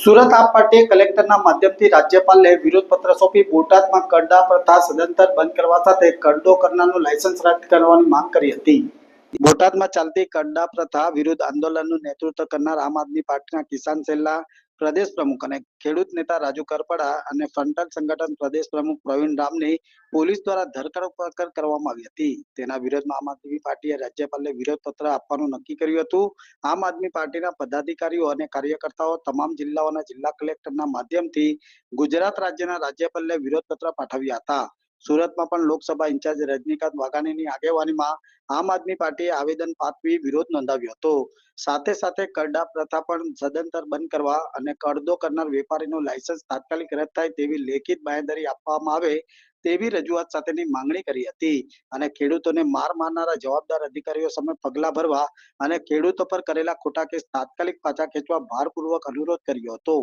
સુરત આપ પાર્ટીએ કલેક્ટરના માધ્યમથી રાજ્યપાલને વિરોધ પત્ર સોંપી બોટાદમાં કરડા પ્રથા સદંતર બંધ કરવા સાથે કરડો કરનારનું લાયસન્સ રદ કરવાની માંગ કરી હતી. બોટાદમાં ચાલતી કરડા પ્રથા વિરુદ્ધ આંદોલનનું નેતૃત્વ કરનાર આમ આદમી પાર્ટીના કિસાન સેલના પ્રદેશ પ્રમુખ અને ખેડૂત નેતા રાજુ કરપડા અને ફ્રન્ટલ સંગઠન પ્રદેશ પ્રમુખ પ્રવીણ રામની પોલીસ દ્વારા ધરપકડ કરવામાં આવી હતી. તેના વિરોધમાં આમ આદમી પાર્ટીએ રાજ્યપાલને વિરોધ પત્ર આપવાનું નક્કી કર્યું હતું. આમ આદમી પાર્ટીના પદાધિકારીઓ અને કાર્યકર્તાઓ તમામ જિલ્લાઓના જિલ્લા કલેક્ટરના માધ્યમથી ગુજરાત રાજ્યના રાજ્યપાલને વિરોધ પત્ર પાઠવ્યા હતા. સુરતમાં પણ લોકસભા ઇન્ચાર્જ રજનીકાંત વાઘાણીની આગેવાનીમાં આમ આદમી પાર્ટીએ આવેદન પાઠવી વિરોધ નોંધાવ્યો હતો. સાથે સાથે કરડા પ્રથા પણ સદંતર બંધ કરવા અને કરદો કરનાર વેપારીનું લાયસન્સ તાત્કાલિક રદ થાય તેવી લેખિત બાંયધરી આપવામાં આવે તેવી રજૂઆત સાથેની માંગણી કરી હતી અને ખેડૂતોને માર મારનારા જવાબદાર અધિકારીઓ સામે પગલા ભરવા અને ખેડૂતો પર કરેલા ખોટા કેસ તાત્કાલિક પાછા ખેંચવા ભારપૂર્વક અનુરોધ કર્યો હતો.